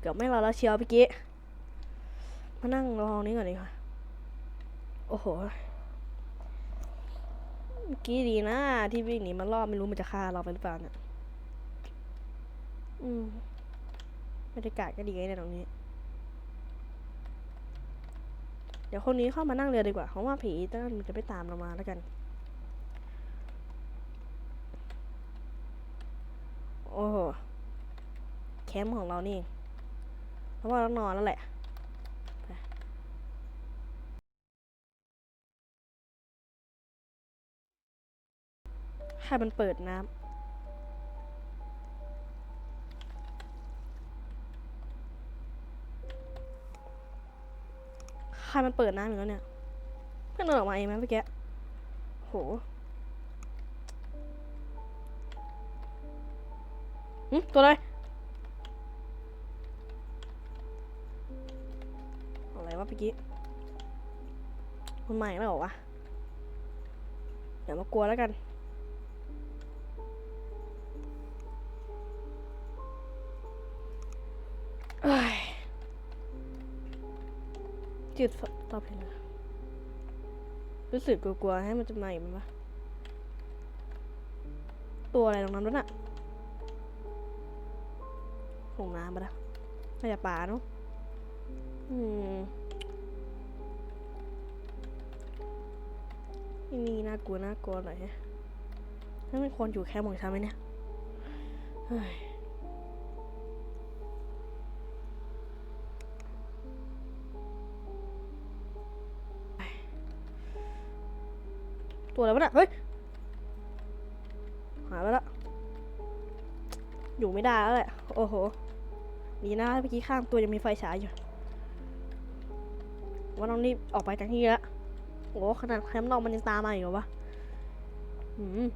เกือบไม่รอแล้วเชียวเมื่อกี้ มานั่งรอตรงนี้ก่อนดีกว่า โอ้โห เมื่อกี้ดีนะ ที่วิ่งหนีมันรอบไม่รู้มันจะฆ่าเราไปหรือเปล่าเนี่ย อืมบรรยากาศก็ดีไงเนี่ยตรงนี้ เดี๋ยวคนนี้เข้ามานั่งเรือดีกว่า เพราะว่าผีตั้นจะไม่ตามเรามาแล้วกัน โอ้โห แคมป์ของเรานี่เองเพราะว่าเรานอนแล้วแหละให้มันเปิดน้ำใครมันเปิดน้ำอยู่แล้วเนี่ย เพื่อนเดินออกมาเองไหมเมื่อกี้โหตัวอะไร กี้มันใหม่แล้วเหรอวะเดี๋ยวมากลัวแล้วกันเอ้ยจืดตอบเลยนรู้สึกกลัวๆให้มันจะมาอีกมั้ยปะตัวอะไรตรงนั้นด้วยน่ะลงน้ำปะนะน่าจะป่าเนาะ นี่น่ากลัวน่ากลัวหน่อยนั่นเป็นคนอยู่แค่มองช้าไหมเนี่ยเฮ้ตัวอะไรวะเนี่ยเฮ้ย หายไปละ อยู่ไม่ได้แล้วแหละ โอ้โห ดีนะเมื่อกี้ข้างตัวยังมีไฟฉายอยู่ ว่าน้องนี่ออกไปจากที่นี่แล้ว โอ้ขนาดแคมป์นอกมันยังตามมาอยู่เหรอวะอืม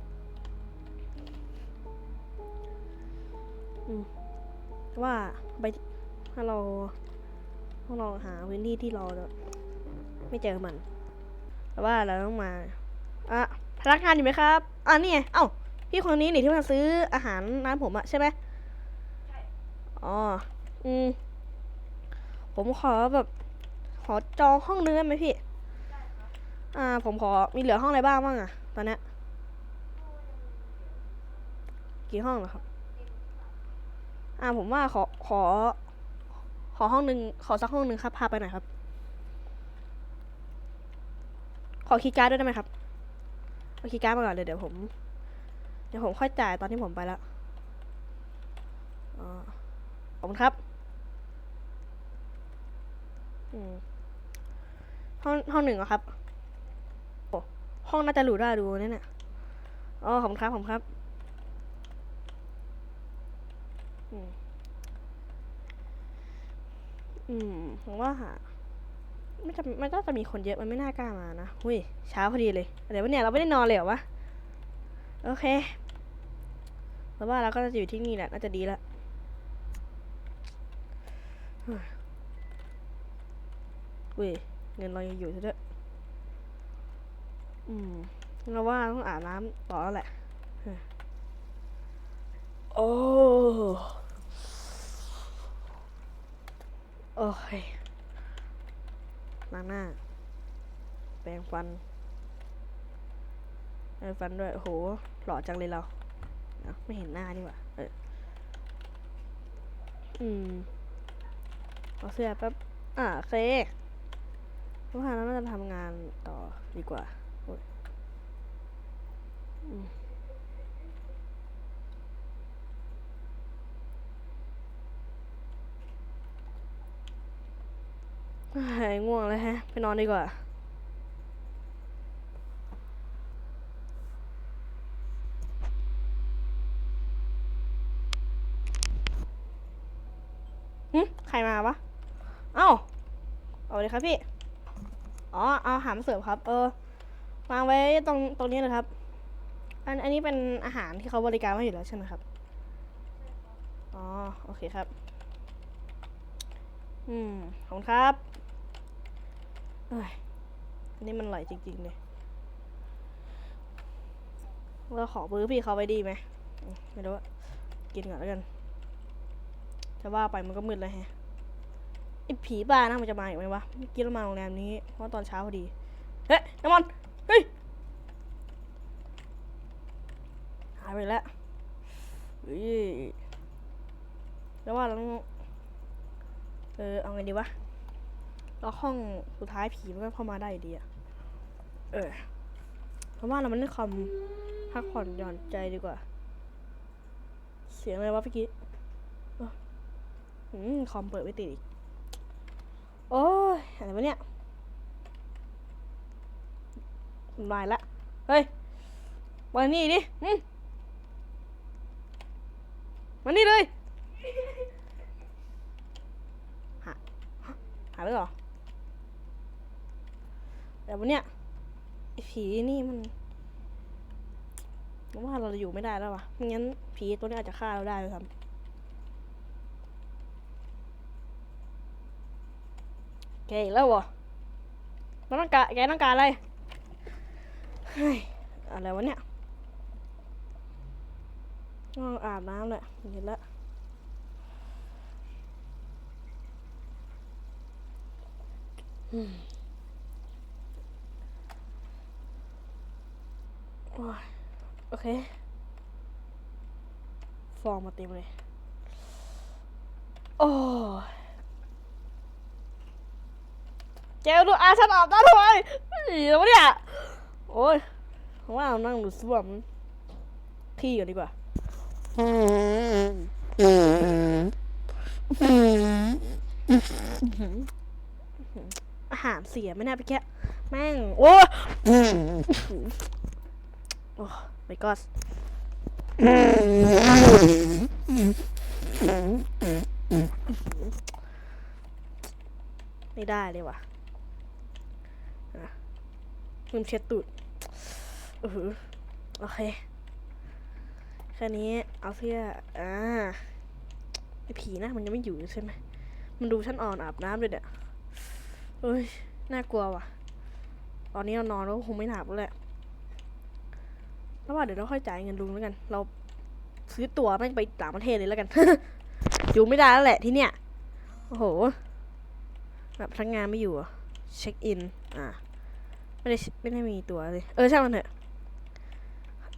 ว่าไปถ้าเราถ้าเราหาพื้นที่ที่เราจะไม่เจอมัน แต่ว่าเราต้องมาอะพนักงานอยู่ไหมครับอะนี่ไงเอ้าพี่คนนี้นี่ที่มาซื้ออาหารร้านผมอะใช่ไหมอ๋ออืมผมขอแบบ ขอจองห้องนึงได้ไหมพี่ อ่า ผมขอมีเหลือห้องอะไรบ้างบ้างอะตอนนี้กี่ห้องเหรอครับ อ่าผมว่าขอขอ ขอห้องหนึ่งขอสักห้องหนึ่งครับพาไปหน่อยครับ ขอคีย์การ์ดด้วยได้ไหมครับเอาคีย์การ์ดมาก่อนเลยเดี๋ยวผม เดี๋ยวผมค่อยจ่ายตอนที่ผมไปแล้วอ๋อขอบคุณครับอืมห้องห้องหนึ่งเหรอครับ ห้องน่าจะหรูได้ดูเนี่ยเนี่ยอ๋อขอบคุณครับขอบคุณครับอืมอืมผมว่าไม่จะมันก็จะมีคนเยอะมันไม่น่ากล้ามานะหุ้ยเช้าพอดีเลยเดี๋ยววันเนี้ยเราไม่ได้นอนเลยเหรอวะโอเคแล้วว่าเราก็จะอยู่ที่นี่แหละน่าจะดีละเฮ้ยเว้ยเงินเรายังอยู่ซะด้วย อืมเราว่าต้องอาบน้ำต่อแล้วแหละเฮ้ยโอ้โอ้ยล้างหน้า แปรงฟันแปรงฟันด้วยโอ้โหหล่อจังเลยเราเอ้าไม่เห็นหน้านี่หว่า เออ อืมเอาเสื้อแป๊บ อ่าโอเคเพราะว่าเราน่าจะทำงานต่อดีกว่าโอ้ยอืม หายง่วงแล้วแฮะ ไปนอนดีกว่าหึใครมาวะ เอ้า เอาเลยครับพี่ อ๋อ เอาหามเสิร์ฟครับ เออวางไว้ตรงตรงนี้นะครับ อันอันนี้เป็นอาหารที่เขาบริการมาอยู่แล้วใช่ไหมครับ อ๋อ โอเคครับ อืม ขอบคุณครับเอ้ยอันนี้มันอร่อยจริง ๆ เลยเราขอบื้อพี่เขาไว้ดีไหม ไม่รู้อะกินก่อนแล้วกัน จะว่าไปมันก็มืดแล้วแฮะไอผีบ้านะมันจะมาอีกไหมวะเมื่อกี้เรามาโรงแรมนี้ เพราะตอนเช้าพอดี เฮ้ยน้ำมัน เฮ้ยหาย ไปแล้วเฮ้ยแล้วว่าเราเออเอาไงดีวะเราห้องสุดท้ายผีมันก็เข้ามาได้ดีอะเออเพราะว่าเรามันได้ความพักผ่อนหย่อนใจดีกว่า เสียงอะไรวะเมื่อกี้อืมคอมเปิดไม่ติดอีก โอ้ยอะไรวะเนี่ยลายละ เฮ้ยมานี่ดิอืม มานี่เลย หา หาไปเหรอ แต่วันเนี้ยไอ้ผีนี่มันผมว่าเราอยู่ไม่ได้แล้ววะไม่งั้นผีตัวนี้อาจจะฆ่าเราได้เลยครับแกอีกแล้วเหรอมันต้องการแกต้องการอะไรเฮ้ยอะไรวะเนี่ย องอาบน้ำแหละเห็นแล้วโอ้ยโอเค ฟองมาเต็มเลย โอ้ยเจลดูอาฉันอาบน้ำทำไมเฮ้ยแล้วะเนี่ย โอ้ยว่านั่งดูส้วมที่ก่อนดีกว่า อาหารเสียไม่น่าไปแค่แม่ง โอ้ยโอ้ไม่ก็ไม่ได้เลยว่ะอะลืมเช็ดตูดอือหือโอเค แค่นี้เอาเสื้ออ่าไอผีนะมันยังไม่อยู่ใช่ไหมมันดูฉันอ่อนอาบน้ำเลยเนี่ยเอ้ยน่ากลัวว่ะ ตอนนี้เรานอนแล้วคงไม่หนาบแล้วแหละแล้วว่าเดี๋ยวเราค่อยจ่ายเงินลุงแล้วกัน เราซื้อตั๋วแม่งไปต่างประเทศเลยแล้วกัน อยู่ไม่ได้แล้วแหละที่เนี่ย โอ้โห แบบพนักงานไม่อยู่อะเช็คอิน อ่า ไม่ได้ไม่ได้มีตัวเลย เออช่างมันเถอะ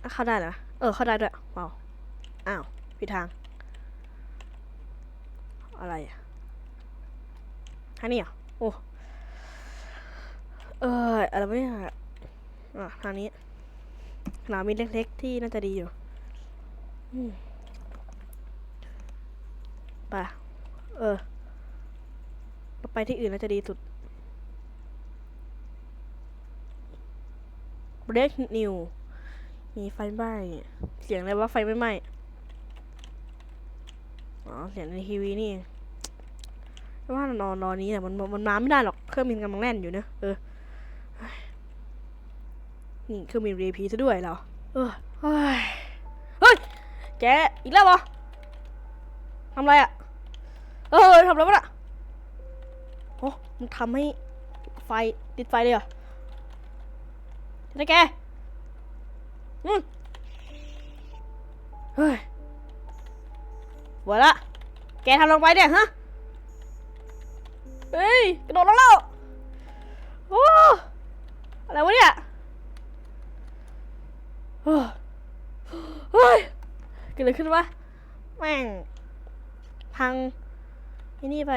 อะเข้าได้เหรอ เออเข้าได้ด้วยว้าวอ้าวผิดทาง อะไรอะทางนี้เหรอโอ้เอออะไรวะเนี่ยอะทางนี้หนามีเล็กๆที่น่าจะดีอยู่ไปเออไปที่อื่นน่าจะดีสุด break new มีไฟไหม้เสียงอะไรว่าไฟไม่ไหม้อ๋อเสียงในทีวีนี่ว่านอนนอนนี้เนี่มันมันมันมาไม่ได้หรอกเครื่องบินกำลังแล่นอยู่เนอะเออนี่เครื่องบิน VIP ซะด้วยเหรอเออเฮ้ยเฮ้ยแกอีกแล้วเหรอทำอะไรอะเออทำอะไรวะน่ะโอ้มันทำให้ไฟติดไฟเลยเหรอนะแก เฮ้ยหัวละ แกทำลงไปเนี่ยฮะ เฮ้ยกระโดดแล้วแล้วโอ้อะไรวะเนี่ยเฮ้ยเกิดอะไรขึ้นวะ แม่ง พังไอ้นี่ไป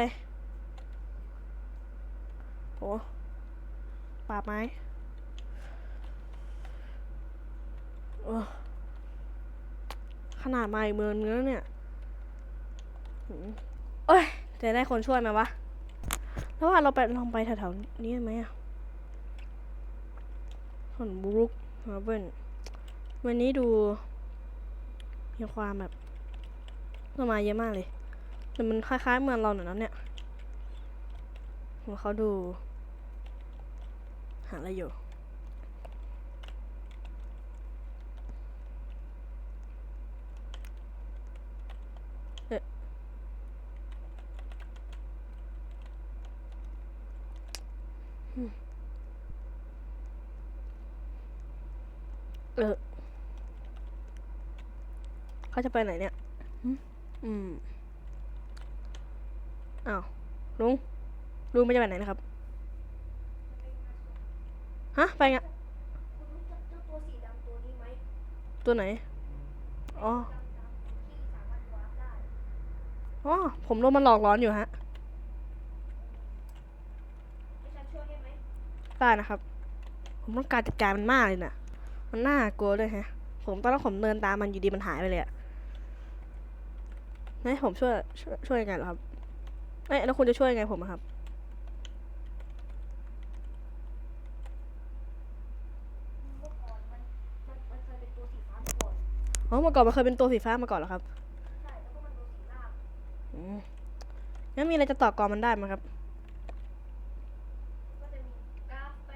โอ้ป่าไม้โอ้ ขนาดมาอีกเมืองนึงแล้วเนี่ยเอ้ยจะได้คนช่วยไหมวะ แล้วว่าเราไปลองไปแถวๆนี้ไหมอะถนนบรุกฮาร์เบนวันนี้ดู มีความแบบต้นไม้เยอะมากเลย แต่มันคล้ายๆเมืองเราหน่อยนะเนี่ยว่าเขาดู หาอะไรอยู่ เอ๊ะอืมเออเขาจะไปไหนเนี่ยหึอืม อ้าว ลุง ลุงไปจะไปไหนนะครับ ฮะ ไปไงคุณรู้จักเจ้าตัวสีดำตัวนี้ไหมตัวไหน อ๋อ ดำๆที่สามารถวาร์ปได้ อ๋อผมโดนมันหลอกหลอนอยู่ฮะให้ฉันช่วยให้ไหมได้นะครับ ผมต้องการจัดการมันมากเลยนะมันน่ากลัวด้วยฮะ ผมตอนแรกผมเดินตามมันอยู่ดีมันหายไปเลยอะให้ผมช่วยช่วยช่วยยังไงเหรอครับเอ้ยแล้วคุณจะช่วยยังไงผมอะครับเมื่อก่อนมันมันมันเคยเป็นตัวสีฟ้ามาก่อนอ๋อเมื่อก่อนมันเคยเป็นตัวสีฟ้ามาก่อนเหรอครับ ใช่แล้วก็มันโดนสีล่าง อืม งั้นมีอะไรจะต่อกรมันได้ไหมครับ ก็จะมีกาแฟ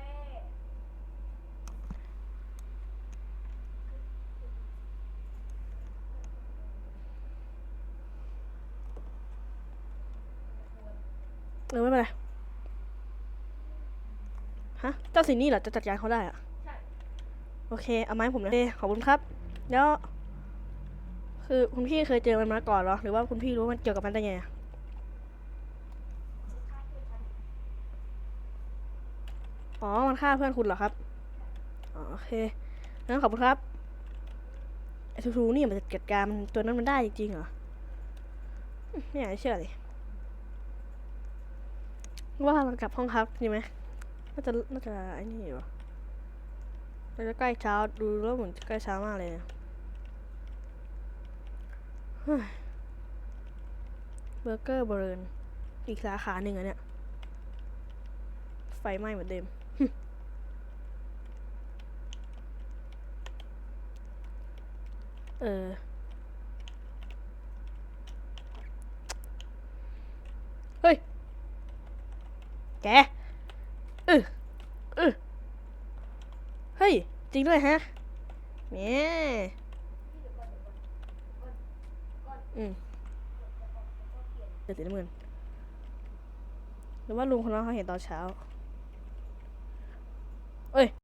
เออไม่เป็นไร ฮะ เจ้าสีนี่เหรอ จะจัดการเขาได้อะใช่โอเค เอาไม้ผมนะโอเคขอบคุณครับ แล้ว คือคุณพี่เคยเจอมันมาก่อนเหรอ หรือว่าคุณพี่รู้มันเกี่ยวกับมันได้ไงอะ คือค่าช่วยฉัน อ๋อ มันฆ่าเพื่อนคุณเหรอครับอ๋อโอเค งั้นขอบคุณครับ ไอ้ทูๆนี่มันจะจัดการมันตัวนั้นมันได้จริงๆเหรอ ไม่อยากเชื่อเลย ว่าเรากลับห้องพักดีไหมน่าจะ น่าจะไอ้นี่อยู่เราจะใกล้เช้า ดูแล้วเหมือนจะใกล้เช้ามากเลยเฮ้ยเบอร์เกอร์เบิร์นอีกสาขาหนึ่งอะเนี่ย ไฟไหม้เหมือนเดิม เออ เฮ้ย แกเออเออเฮ้ย จริงด้วยฮะแมนี่เดี๋ยวก่อนเดี๋ยวก่อนก่อนก่อนอืมเดี๋ยวสีน้ำเงินหรือว่าลุงคนนั้นเขาเห็นตอนเช้า Oi.